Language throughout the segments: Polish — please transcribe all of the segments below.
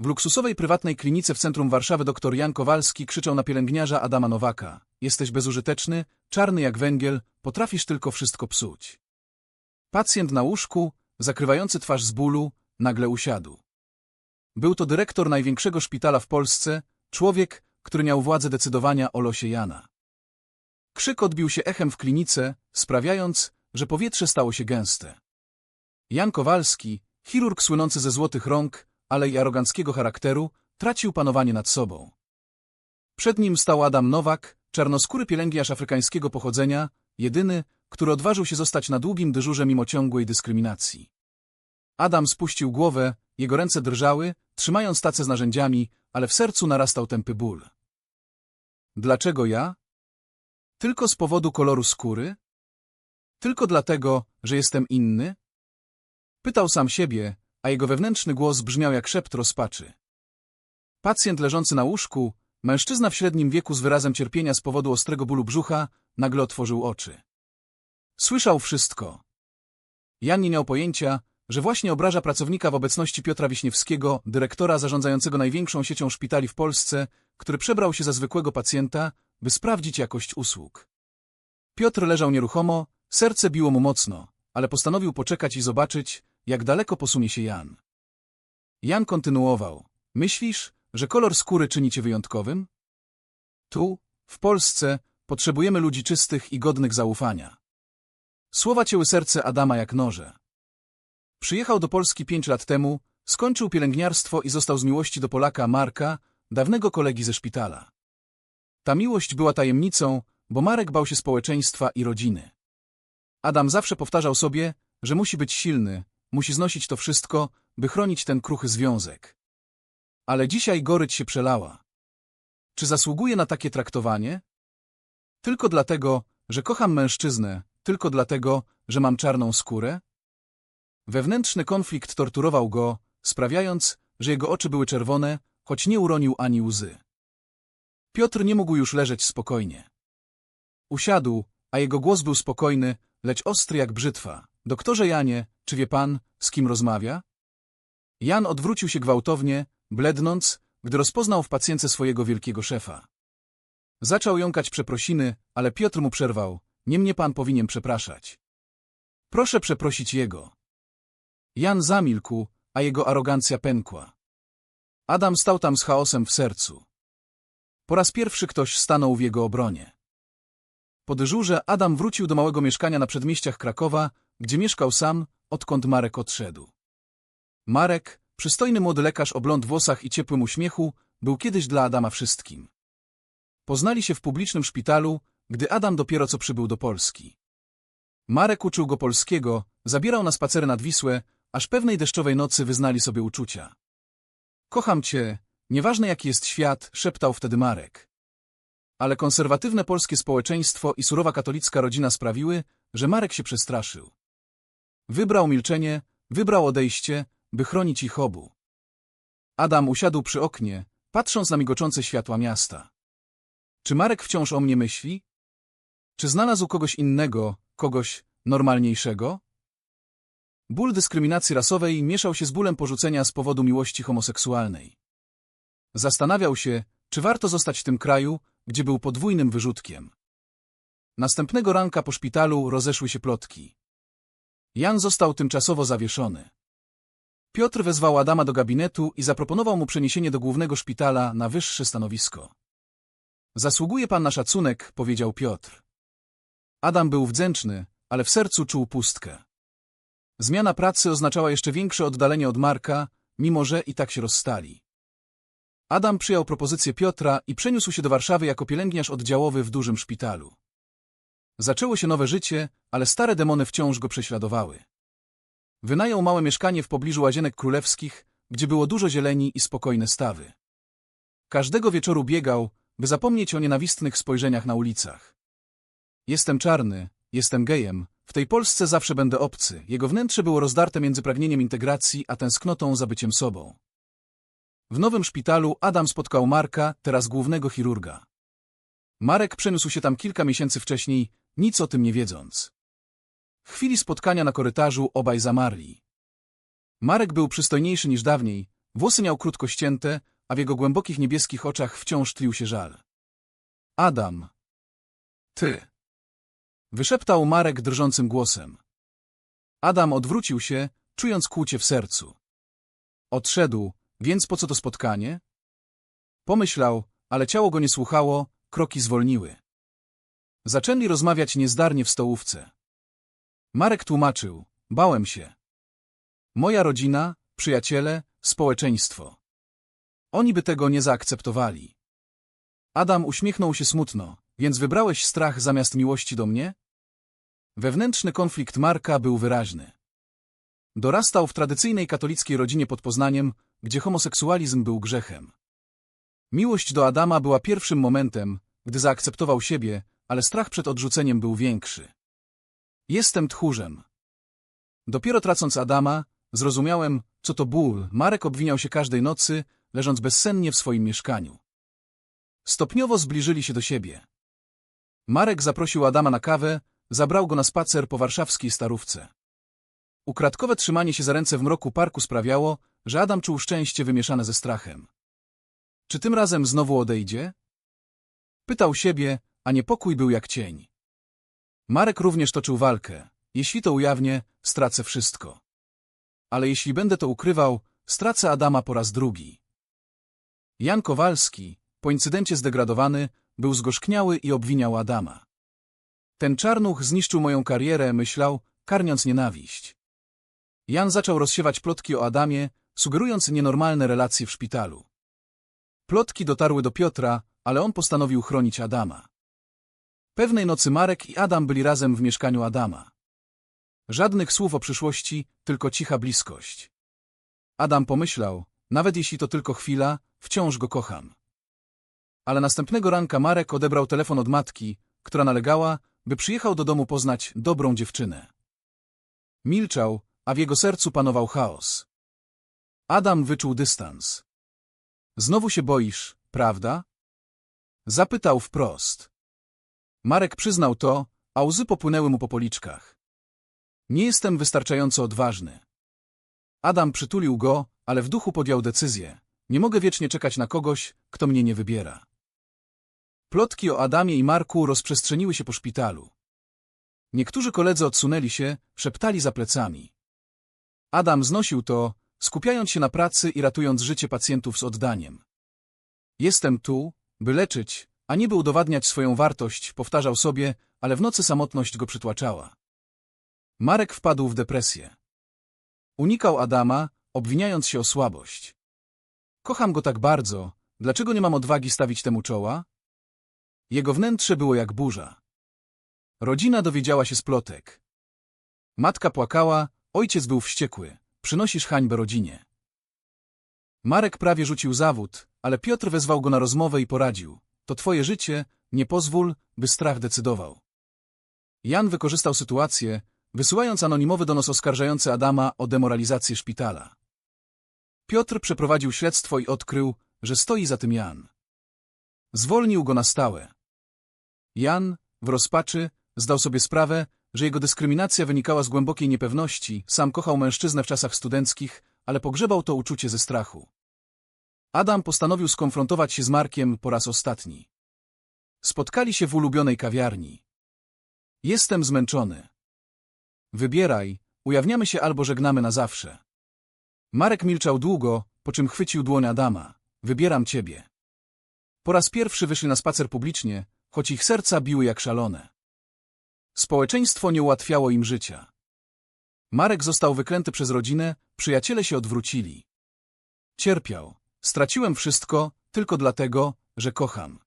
W luksusowej prywatnej klinice w centrum Warszawy dr Jan Kowalski krzyczał na pielęgniarza Adama Nowaka. Jesteś bezużyteczny, czarny jak węgiel, potrafisz tylko wszystko psuć. Pacjent na łóżku, zakrywający twarz z bólu, nagle usiadł. Był to dyrektor największego szpitala w Polsce, człowiek, który miał władzę decydowania o losie Jana. Krzyk odbił się echem w klinice, sprawiając, że powietrze stało się gęste. Jan Kowalski, chirurg słynący ze złotych rąk, ale i aroganckiego charakteru, tracił panowanie nad sobą. Przed nim stał Adam Nowak, czarnoskóry pielęgniarz afrykańskiego pochodzenia, jedyny, który odważył się zostać na długim dyżurze mimo ciągłej dyskryminacji. Adam spuścił głowę, jego ręce drżały, trzymając tacę z narzędziami, ale w sercu narastał tępy ból. Dlaczego ja? Tylko z powodu koloru skóry? Tylko dlatego, że jestem inny? Pytał sam siebie, a jego wewnętrzny głos brzmiał jak szept rozpaczy. Pacjent leżący na łóżku, mężczyzna w średnim wieku z wyrazem cierpienia z powodu ostrego bólu brzucha, nagle otworzył oczy. Słyszał wszystko. Jan nie miał pojęcia, że właśnie obraża pracownika w obecności Piotra Wiśniewskiego, dyrektora zarządzającego największą siecią szpitali w Polsce, który przebrał się za zwykłego pacjenta, by sprawdzić jakość usług. Piotr leżał nieruchomo, serce biło mu mocno, ale postanowił poczekać i zobaczyć, jak daleko posunie się Jan. Jan kontynuował. Myślisz, że kolor skóry czyni cię wyjątkowym? Tu, w Polsce, potrzebujemy ludzi czystych i godnych zaufania. Słowa cięły serce Adama jak noże. Przyjechał do Polski pięć lat temu, skończył pielęgniarstwo i został z miłości do Polaka Marka, dawnego kolegi ze szpitala. Ta miłość była tajemnicą, bo Marek bał się społeczeństwa i rodziny. Adam zawsze powtarzał sobie, że musi być silny, musi znosić to wszystko, by chronić ten kruchy związek. Ale dzisiaj goryć się przelała. Czy zasługuje na takie traktowanie? Tylko dlatego, że kocham mężczyznę, tylko dlatego, że mam czarną skórę? Wewnętrzny konflikt torturował go, sprawiając, że jego oczy były czerwone, choć nie uronił ani łzy. Piotr nie mógł już leżeć spokojnie. Usiadł, a jego głos był spokojny, lecz ostry jak brzytwa. Doktorze Janie, czy wie pan, z kim rozmawia? Jan odwrócił się gwałtownie, blednąc, gdy rozpoznał w pacjence swojego wielkiego szefa. Zaczął jąkać przeprosiny, ale Piotr mu przerwał. Nie mnie pan powinien przepraszać. Proszę przeprosić jego. Jan zamilkł, a jego arogancja pękła. Adam stał tam z chaosem w sercu. Po raz pierwszy ktoś stanął w jego obronie. Po dyżurze Adam wrócił do małego mieszkania na przedmieściach Krakowa, gdzie mieszkał sam, odkąd Marek odszedł. Marek, przystojny młody lekarz o blond włosach i ciepłym uśmiechu, był kiedyś dla Adama wszystkim. Poznali się w publicznym szpitalu, gdy Adam dopiero co przybył do Polski. Marek uczył go polskiego, zabierał na spacery nad Wisłę, aż pewnej deszczowej nocy wyznali sobie uczucia. Kocham cię, nieważne jaki jest świat, szeptał wtedy Marek. Ale konserwatywne polskie społeczeństwo i surowa katolicka rodzina sprawiły, że Marek się przestraszył. Wybrał milczenie, wybrał odejście, by chronić ich obu. Adam usiadł przy oknie, patrząc na migoczące światła miasta. Czy Marek wciąż o mnie myśli? Czy znalazł kogoś innego, kogoś normalniejszego? Ból dyskryminacji rasowej mieszał się z bólem porzucenia z powodu miłości homoseksualnej. Zastanawiał się, czy warto zostać w tym kraju, gdzie był podwójnym wyrzutkiem. Następnego ranka po szpitalu rozeszły się plotki. Jan został tymczasowo zawieszony. Piotr wezwał Adama do gabinetu i zaproponował mu przeniesienie do głównego szpitala na wyższe stanowisko. Zasługuje pan na szacunek, powiedział Piotr. Adam był wdzięczny, ale w sercu czuł pustkę. Zmiana pracy oznaczała jeszcze większe oddalenie od Marka, mimo że i tak się rozstali. Adam przyjął propozycję Piotra i przeniósł się do Warszawy jako pielęgniarz oddziałowy w dużym szpitalu. Zaczęło się nowe życie, ale stare demony wciąż go prześladowały. Wynajął małe mieszkanie w pobliżu Łazienek Królewskich, gdzie było dużo zieleni i spokojne stawy. Każdego wieczoru biegał, by zapomnieć o nienawistnych spojrzeniach na ulicach. Jestem czarny, jestem gejem, w tej Polsce zawsze będę obcy. Jego wnętrze było rozdarte między pragnieniem integracji a tęsknotą za byciem sobą. W nowym szpitalu Adam spotkał Marka, teraz głównego chirurga. Marek przeniósł się tam kilka miesięcy wcześniej, nic o tym nie wiedząc. W chwili spotkania na korytarzu obaj zamarli. Marek był przystojniejszy niż dawniej, Włosy miał krótko ścięte, a w jego głębokich niebieskich oczach wciąż tlił się żal. Adam. Ty. Wyszeptał Marek drżącym głosem. Adam odwrócił się, czując kłucie w sercu. Odszedł, więc po co to spotkanie? Pomyślał, ale ciało go nie słuchało, kroki zwolniły. Zaczęli rozmawiać niezdarnie w stołówce. Marek tłumaczył, bałem się. Moja rodzina, przyjaciele, społeczeństwo. Oni by tego nie zaakceptowali. Adam uśmiechnął się smutno, więc wybrałeś strach zamiast miłości do mnie? Wewnętrzny konflikt Marka był wyraźny. Dorastał w tradycyjnej katolickiej rodzinie pod Poznaniem, gdzie homoseksualizm był grzechem. Miłość do Adama była pierwszym momentem, gdy zaakceptował siebie, ale strach przed odrzuceniem był większy. Jestem tchórzem. Dopiero tracąc Adama, zrozumiałem, co to ból. Marek obwiniał się każdej nocy, leżąc bezsennie w swoim mieszkaniu. Stopniowo zbliżyli się do siebie. Marek zaprosił Adama na kawę, zabrał go na spacer po warszawskiej starówce. Ukradkowe trzymanie się za ręce w mroku parku sprawiało, że Adam czuł szczęście wymieszane ze strachem. Czy tym razem znowu odejdzie? Pytał siebie, a niepokój był jak cień. Marek również toczył walkę. Jeśli to ujawnię, stracę wszystko. Ale jeśli będę to ukrywał, stracę Adama po raz drugi. Jan Kowalski, po incydencie zdegradowany, był zgorzkniały i obwiniał Adama. Ten czarnuch zniszczył moją karierę, myślał, karniąc nienawiść. Jan zaczął rozsiewać plotki o Adamie, sugerując nienormalne relacje w szpitalu. Plotki dotarły do Piotra, ale on postanowił chronić Adama. Pewnej nocy Marek i Adam byli razem w mieszkaniu Adama. Żadnych słów o przyszłości, tylko cicha bliskość. Adam pomyślał, nawet jeśli to tylko chwila, wciąż go kocham. Ale następnego ranka Marek odebrał telefon od matki, która nalegała, by przyjechał do domu poznać dobrą dziewczynę. Milczał, a w jego sercu panował chaos. Adam wyczuł dystans. Znowu się boisz, prawda? Zapytał wprost. Marek przyznał to, a łzy popłynęły mu po policzkach. Nie jestem wystarczająco odważny. Adam przytulił go, ale w duchu podjął decyzję. Nie mogę wiecznie czekać na kogoś, kto mnie nie wybiera. Plotki o Adamie i Marku rozprzestrzeniły się po szpitalu. Niektórzy koledzy odsunęli się, szeptali za plecami. Adam znosił to, skupiając się na pracy i ratując życie pacjentów z oddaniem. Jestem tu, by leczyć, a nie by udowadniać swoją wartość, powtarzał sobie, ale w nocy samotność go przytłaczała. Marek wpadł w depresję. Unikał Adama, obwiniając się o słabość. Kocham go tak bardzo, dlaczego nie mam odwagi stawić temu czoła? Jego wnętrze było jak burza. Rodzina dowiedziała się z plotek. Matka płakała, ojciec był wściekły. Przynosisz hańbę rodzinie. Marek prawie rzucił zawód, ale Piotr wezwał go na rozmowę i poradził. To twoje życie, nie pozwól, by strach decydował. Jan wykorzystał sytuację, wysyłając anonimowy donos oskarżający Adama o demoralizację szpitala. Piotr przeprowadził śledztwo i odkrył, że stoi za tym Jan. Zwolnił go na stałe. Jan, w rozpaczy, zdał sobie sprawę, że jego dyskryminacja wynikała z głębokiej niepewności, sam kochał mężczyznę w czasach studenckich, ale pogrzebał to uczucie ze strachu. Adam postanowił skonfrontować się z Markiem po raz ostatni. Spotkali się w ulubionej kawiarni. Jestem zmęczony. Wybieraj, ujawniamy się albo żegnamy na zawsze. Marek milczał długo, po czym chwycił dłoń Adama. Wybieram ciebie. Po raz pierwszy wyszli na spacer publicznie, choć ich serca biły jak szalone. Społeczeństwo nie ułatwiało im życia. Marek został wyklęty przez rodzinę, przyjaciele się odwrócili. Cierpiał. Straciłem wszystko, tylko dlatego, że kocham.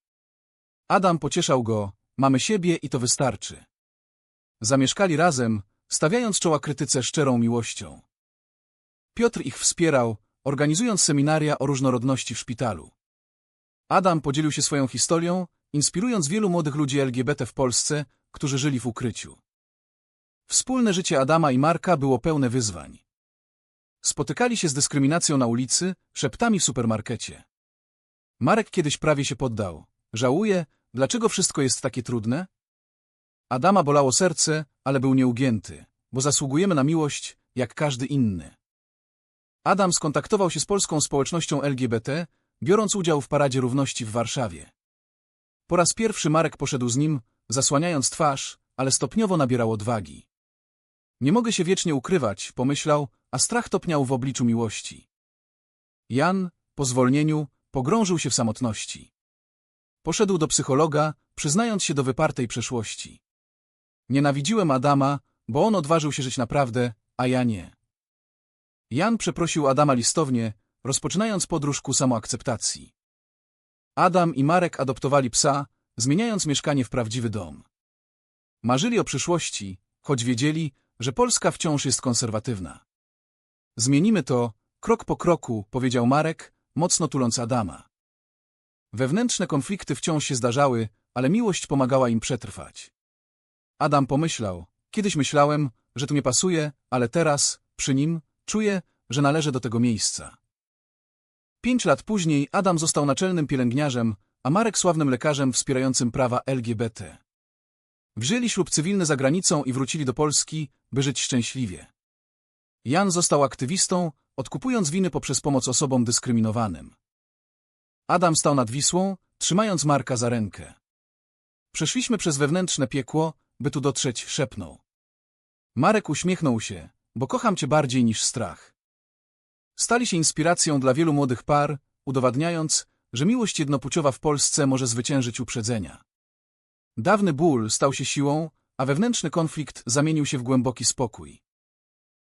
Adam pocieszał go, mamy siebie i to wystarczy. Zamieszkali razem, stawiając czoła krytyce szczerą miłością. Piotr ich wspierał, organizując seminaria o różnorodności w szpitalu. Adam podzielił się swoją historią, inspirując wielu młodych ludzi LGBT w Polsce, którzy żyli w ukryciu. Wspólne życie Adama i Marka było pełne wyzwań. Spotykali się z dyskryminacją na ulicy, szeptami w supermarkecie. Marek kiedyś prawie się poddał. Żałuje, dlaczego wszystko jest takie trudne? Adama bolało serce, ale był nieugięty, bo zasługujemy na miłość, jak każdy inny. Adam skontaktował się z polską społecznością LGBT, biorąc udział w Paradzie Równości w Warszawie. Po raz pierwszy Marek poszedł z nim, zasłaniając twarz, ale stopniowo nabierał odwagi. Nie mogę się wiecznie ukrywać, pomyślał, a strach topniał w obliczu miłości. Jan, po zwolnieniu, pogrążył się w samotności. Poszedł do psychologa, przyznając się do wypartej przeszłości. Nienawidziłem Adama, bo on odważył się żyć naprawdę, a ja nie. Jan przeprosił Adama listownie, rozpoczynając podróż ku samoakceptacji. Adam i Marek adoptowali psa, zmieniając mieszkanie w prawdziwy dom. Marzyli o przyszłości, choć wiedzieli, że Polska wciąż jest konserwatywna. Zmienimy to, krok po kroku, powiedział Marek, mocno tuląc Adama. Wewnętrzne konflikty wciąż się zdarzały, ale miłość pomagała im przetrwać. Adam pomyślał, kiedyś myślałem, że tu nie pasuje, ale teraz, przy nim, czuję, że należę do tego miejsca. Pięć lat później Adam został naczelnym pielęgniarzem, a Marek sławnym lekarzem wspierającym prawa LGBT. Wzięli ślub cywilny za granicą i wrócili do Polski, by żyć szczęśliwie. Jan został aktywistą, odkupując winy poprzez pomoc osobom dyskryminowanym. Adam stał nad Wisłą, trzymając Marka za rękę. Przeszliśmy przez wewnętrzne piekło, by tu dotrzeć, szepnął. Marek uśmiechnął się, bo kocham cię bardziej niż strach. Stali się inspiracją dla wielu młodych par, udowadniając, że miłość jednopłciowa w Polsce może zwyciężyć uprzedzenia. Dawny ból stał się siłą, a wewnętrzny konflikt zamienił się w głęboki spokój.